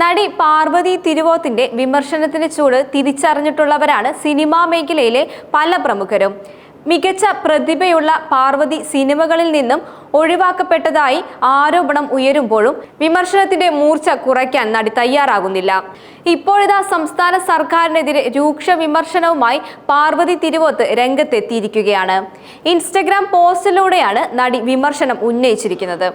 നടി പാർവതി തിരുവോത്തിന്റെ വിമർശനത്തിന്റെ ചൂട് തിരിച്ചറിഞ്ഞിട്ടുള്ളവരാണ് സിനിമാ മേഖലയിലെ പല പ്രമുഖരും. മികച്ച പ്രതിഭയുള്ള പാർവതി സിനിമകളിൽ നിന്നും ഒഴിവാക്കപ്പെട്ടതായി ആരോപണം ഉയരുമ്പോഴും വിമർശനത്തിന്റെ മൂർച്ച കുറയ്ക്കാൻ നടി തയ്യാറാകുന്നില്ല. ഇപ്പോഴിതാ സംസ്ഥാന സർക്കാരിനെതിരെ രൂക്ഷ വിമർശനവുമായി പാർവതി തിരുവോത്ത് രംഗത്തെത്തിയിരിക്കുകയാണ്. ഇൻസ്റ്റഗ്രാം പോസ്റ്റിലൂടെയാണ് നടി വിമർശനം ഉന്നയിച്ചിരിക്കുന്നത്.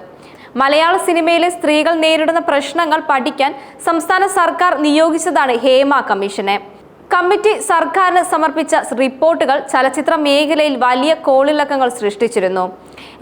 മലയാള സിനിമയിലെ സ്ത്രീകൾ നേരിടുന്ന പ്രശ്നങ്ങൾ പഠിക്കാൻ സംസ്ഥാന സർക്കാർ നിയോഗിച്ചതാണ് ഹേമ കമ്മീഷനെ. കമ്മിറ്റി സർക്കാരിന് സമർപ്പിച്ച റിപ്പോർട്ടുകൾ ചലച്ചിത്ര മേഖലയിൽ വലിയ കോളിളക്കങ്ങൾ സൃഷ്ടിച്ചിരുന്നു.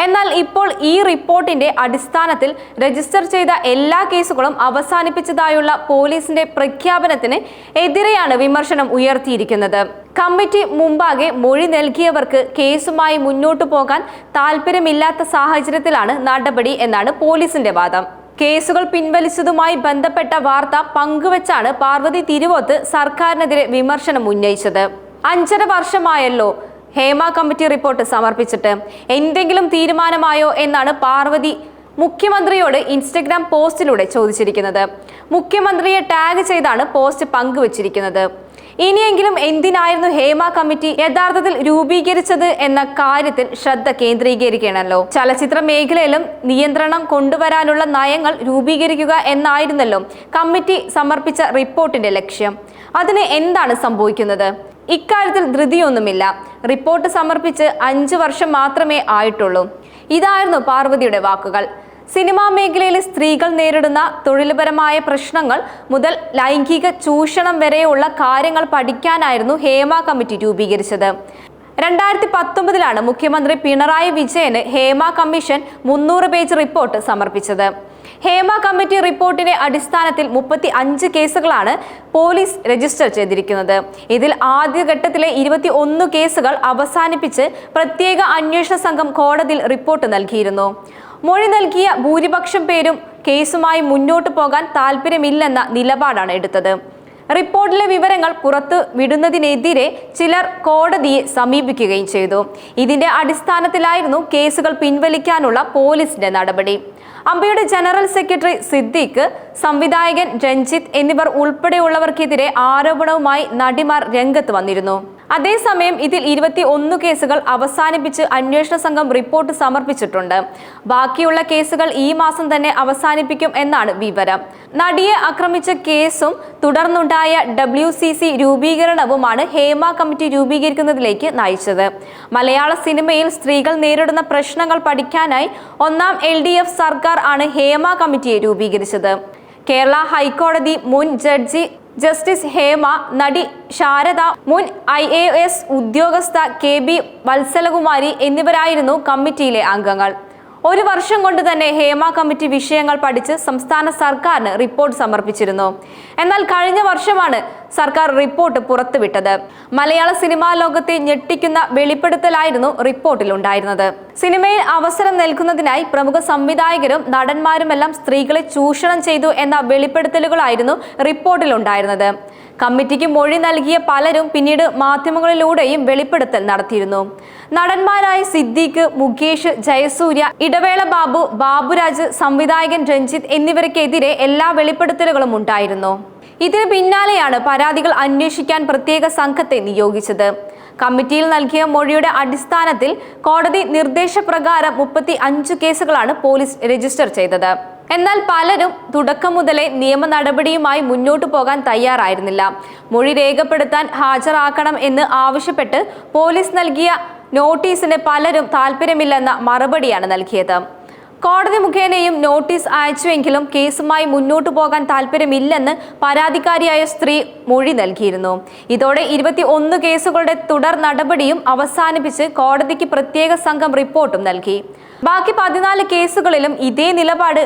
എന്നാൽ ഇപ്പോൾ ഈ റിപ്പോർട്ടിന്റെ അടിസ്ഥാനത്തിൽ രജിസ്റ്റർ ചെയ്ത എല്ലാ കേസുകളും അവസാനിപ്പിച്ചതായുള്ള പോലീസിന്റെ പ്രഖ്യാപനത്തിന് എതിരെയാണ് വിമർശനം ഉയർത്തിയിരിക്കുന്നത്. കമ്മിറ്റി മുമ്പാകെ മൊഴി നൽകിയവർക്ക് കേസുമായി മുന്നോട്ടു പോകാൻ താല്പര്യമില്ലാത്ത സാഹചര്യത്തിലാണ് നടപടി എന്നാണ് പോലീസിന്റെ വാദം. കേസുകൾ പിൻവലിച്ചതുമായി ബന്ധപ്പെട്ട വാർത്ത പങ്കുവച്ചാണ് പാർവതി തിരുവോത്ത് സർക്കാരിനെതിരെ വിമർശനം ഉന്നയിച്ചത്. അഞ്ചര വർഷമായല്ലോ ഹേമ കമ്മിറ്റി റിപ്പോർട്ട് സമർപ്പിച്ചിട്ട്. എന്തെങ്കിലും തീരുമാനമായോ എന്നാണ് പാർവതി മുഖ്യമന്ത്രിയോട് ഇൻസ്റ്റഗ്രാം പോസ്റ്റിലൂടെ ചോദിച്ചിരിക്കുന്നത്. മുഖ്യമന്ത്രിയെ ടാഗ് ചെയ്താണ് പോസ്റ്റ് പങ്കുവച്ചിരിക്കുന്നത്. ഇനിയെങ്കിലും എന്തിനായിരുന്നു ഹേമ കമ്മിറ്റി യഥാർത്ഥത്തിൽ രൂപീകരിച്ചത് എന്ന കാര്യത്തിൽ ശ്രദ്ധ കേന്ദ്രീകരിക്കണമല്ലോ ചലച്ചിത്ര മേഖലയിലും നിയന്ത്രണം കൊണ്ടുവരാനുള്ള നയങ്ങൾ രൂപീകരിക്കുക എന്നായിരുന്നല്ലോ കമ്മിറ്റി സമർപ്പിച്ച റിപ്പോർട്ടിന്റെ ലക്ഷ്യം. അതിന് എന്താണ് സംഭവിക്കുന്നത്? ഇക്കാര്യത്തിൽ ധൃതിയൊന്നുമില്ല. റിപ്പോർട്ട് സമർപ്പിച്ച് അഞ്ചു വർഷം മാത്രമേ ആയിട്ടുള്ളൂ. ഇതായിരുന്നു പാർവതിയുടെ വാക്കുകൾ. സിനിമാ മേഖലയിലെ സ്ത്രീകൾ നേരിടുന്ന തൊഴിൽപരമായ പ്രശ്നങ്ങൾ മുതൽ ലൈംഗിക ചൂഷണം വരെയുള്ള കാര്യങ്ങൾ പഠിക്കാനായിരുന്നു ഹേമ കമ്മിറ്റി രൂപീകരിച്ചത്. രണ്ടായിരത്തി പത്തൊമ്പതിലാണ് മുഖ്യമന്ത്രി പിണറായി വിജയന് ഹേമ കമ്മീഷൻ മുന്നൂറ് പേജ് റിപ്പോർട്ട് സമർപ്പിച്ചത്. ഹേമ കമ്മിറ്റി റിപ്പോർട്ടിന്റെ അടിസ്ഥാനത്തിൽ മുപ്പത്തി അഞ്ച് കേസുകളാണ് പോലീസ് രജിസ്റ്റർ ചെയ്തിരിക്കുന്നത്. ഇതിൽ ആദ്യഘട്ടത്തിലെ ഇരുപത്തി ഒന്ന് കേസുകൾ അവസാനിപ്പിച്ച് പ്രത്യേക അന്വേഷണ സംഘം കോടതിയിൽ റിപ്പോർട്ട് നൽകിയിരുന്നു. മൊഴി നൽകിയ ഭൂരിപക്ഷം പേരും കേസുമായി മുന്നോട്ട് പോകാൻ താല്പര്യമില്ലെന്ന നിലപാടാണ് എടുത്തത്. റിപ്പോർട്ടിലെ വിവരങ്ങൾ പുറത്തു വിടുന്നതിനെതിരെ ചിലർ കോടതിയെ സമീപിക്കുകയും ചെയ്തു. ഇതിന്റെ അടിസ്ഥാനത്തിലായിരുന്നു കേസുകൾ പിൻവലിക്കാനുള്ള പോലീസിന്റെ നടപടി. അമ്പയുടെ ജനറൽ സെക്രട്ടറി സിദ്ദിഖ് സംവിധായകൻ രഞ്ജിത്ത് എന്നിവർ ഉൾപ്പെടെയുള്ളവർക്കെതിരെ ആരോപണവുമായി നടിമാർ രംഗത്ത് വന്നിരുന്നു. അതേസമയം ഇതിൽ ഇരുപത്തി ഒന്ന് കേസുകൾ അവസാനിപ്പിച്ച് അന്വേഷണ സംഘം റിപ്പോർട്ട് സമർപ്പിച്ചിട്ടുണ്ട്. ബാക്കിയുള്ള കേസുകൾ ഈ മാസം തന്നെ അവസാനിപ്പിക്കും എന്നാണ് വിവരം. നടിയെ ആക്രമിച്ച കേസും തുടർന്നുണ്ടായ ഡബ്ല്യു സി സി രൂപീകരണവുമാണ് ഹേമ കമ്മിറ്റി രൂപീകരിക്കുന്നതിലേക്ക് നയിച്ചത്. മലയാള സിനിമയിൽ സ്ത്രീകൾ നേരിടുന്ന പ്രശ്നങ്ങൾ പഠിക്കാനായി ഒന്നാം എൽ സർക്കാർ ആണ് ഹേമ കമ്മിറ്റിയെ രൂപീകരിച്ചത്. കേരള ഹൈക്കോടതി മുൻ ജഡ്ജി ജസ്റ്റിസ് ഹേമ നടി ശാരദ മുൻ ഐ എ എസ് ഉദ്യോഗസ്ഥ കെ ബി വത്സലകുമാരി എന്നിവരായിരുന്നു കമ്മിറ്റിയിലെ അംഗങ്ങൾ. ഒരു വർഷം കൊണ്ട് തന്നെ ഹേമ കമ്മിറ്റി വിഷയങ്ങൾ പഠിച്ച് സംസ്ഥാന സർക്കാരിന് റിപ്പോർട്ട് സമർപ്പിച്ചിരുന്നു. എന്നാൽ കഴിഞ്ഞ വർഷമാണ് സർക്കാർ റിപ്പോർട്ട് പുറത്തുവിട്ടത്. മലയാള സിനിമാ ലോകത്തെ ഞെട്ടിക്കുന്ന വെളിപ്പെടുത്തലായിരുന്നു റിപ്പോർട്ടിലുണ്ടായിരുന്നത്. സിനിമയിൽ അവസരം നൽകുന്നതിനായി പ്രമുഖ സംവിധായകരും നടന്മാരുമെല്ലാം സ്ത്രീകളെ ചൂഷണം ചെയ്തു എന്ന വെളിപ്പെടുത്തലുകളായിരുന്നു റിപ്പോർട്ടിലുണ്ടായിരുന്നത്. കമ്മിറ്റിക്ക് മൊഴി നൽകിയ പലരും പിന്നീട് മാധ്യമങ്ങളിലൂടെയും വെളിപ്പെടുത്തൽ നടത്തിയിരുന്നു. നടന്മാരായ സിദ്ദീഖ് മുകേഷ് ജയസൂര്യ ഇടവേള ബാബു ബാബുരാജ് സംവിധായകൻ രഞ്ജിത്ത് എന്നിവർക്കെതിരെ എല്ലാ വെളിപ്പെടുത്തലുകളും ഉണ്ടായിരുന്നു. ഇതിന് പിന്നാലെയാണ് പരാതികൾ അന്വേഷിക്കാൻ പ്രത്യേക സംഘത്തെ നിയോഗിച്ചത്. കമ്മിറ്റിയിൽ നൽകിയ മൊഴിയുടെ അടിസ്ഥാനത്തിൽ കോടതി നിർദ്ദേശപ്രകാരം മുപ്പത്തി അഞ്ച് കേസുകളാണ് പോലീസ് രജിസ്റ്റർ ചെയ്തത്. എന്നാൽ പലരും തുടക്കം മുതലേ നിയമ നടപടിയുമായി മുന്നോട്ടു പോകാൻ തയ്യാറായിരുന്നില്ല. മൊഴി രേഖപ്പെടുത്താൻ ഹാജരാക്കണം എന്ന് ആവശ്യപ്പെട്ട് പോലീസ് നൽകിയ നോട്ടീസിന് പലരും താല്പര്യമില്ലെന്ന മറുപടിയാണ് നൽകിയത്. കോടതി മുഖേനയും നോട്ടീസ് അയച്ചുവെങ്കിലും കേസുമായി മുന്നോട്ടു പോകാൻ താല്പര്യമില്ലെന്ന് പരാതിക്കാരിയായ സ്ത്രീ മൊഴി നൽകിയിരുന്നു. ഇതോടെ ഇരുപത്തി ഒന്ന് കേസുകളുടെ തുടർ നടപടിയും അവസാനിപ്പിച്ച് കോടതിക്ക് പ്രത്യേക സംഘം റിപ്പോർട്ടും നൽകി. ബാക്കി പതിനാല് കേസുകളിലും ഇതേ നിലപാട്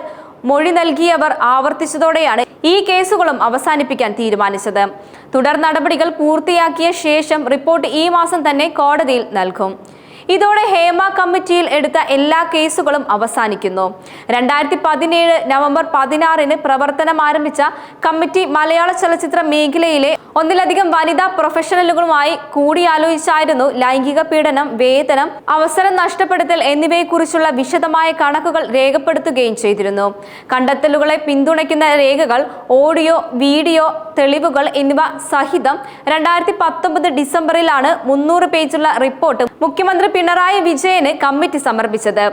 മൊഴി നൽകിയവർ ആവർത്തിച്ചതോടെയാണ് ഈ കേസുകളും അവസാനിപ്പിക്കാൻ തീരുമാനിച്ചത്. തുടർ നടപടികൾ പൂർത്തിയാക്കിയ ശേഷം റിപ്പോർട്ട് ഈ മാസം തന്നെ കോടതിയിൽ നൽകും. ഇതോടെ ഹേമ കമ്മിറ്റിയിൽ എടുത്ത എല്ലാ കേസുകളും അവസാനിക്കുന്നു. രണ്ടായിരത്തി പതിനേഴ് നവംബർ പതിനാറിന് പ്രവർത്തനം ആരംഭിച്ച കമ്മിറ്റി മലയാള ചലച്ചിത്ര മേഖലയിലെ ഒന്നിലധികം വനിതാ പ്രൊഫഷണലുകളുമായി കൂടിയാലോചിച്ചായിരുന്നു ലൈംഗിക പീഡനം വേതനം അവസരം നഷ്ടപ്പെടുത്തൽ എന്നിവയെക്കുറിച്ചുള്ള വിശദമായ കണക്കുകൾ രേഖപ്പെടുത്തുകയും ചെയ്തിരുന്നു. കണ്ടെത്തലുകളെ പിന്തുണയ്ക്കുന്ന രേഖകൾ ഓഡിയോ വീഡിയോ തെളിവുകൾ എന്നിവ സഹിതം രണ്ടായിരത്തി പത്തൊമ്പത് ഡിസംബറിലാണ് മുന്നൂറ് പേജുള്ള റിപ്പോർട്ട് മുഖ്യമന്ത്രി പിണറായി വിജയന് കമ്മിറ്റി സമർപ്പിച്ചത്.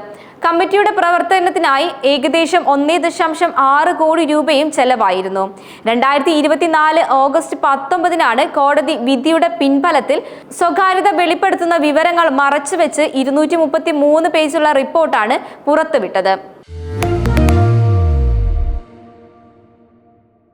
കമ്മിറ്റിയുടെ പ്രവർത്തനത്തിനായി ഏകദേശം ഒന്നേ ദശാംശം ആറ് കോടി രൂപയും ചെലവായിരുന്നു. രണ്ടായിരത്തി ഇരുപത്തിനാല് ഓഗസ്റ്റ് പത്തൊമ്പതിനാണ് കോടതി വിധിയുടെ പിൻഫലത്തിൽ സ്വകാര്യത വെളിപ്പെടുത്തുന്ന വിവരങ്ങൾ മറച്ചുവെച്ച് ഇരുന്നൂറ്റി മുപ്പത്തി മൂന്ന് പേജുള്ള റിപ്പോർട്ടാണ് പുറത്തുവിട്ടത്.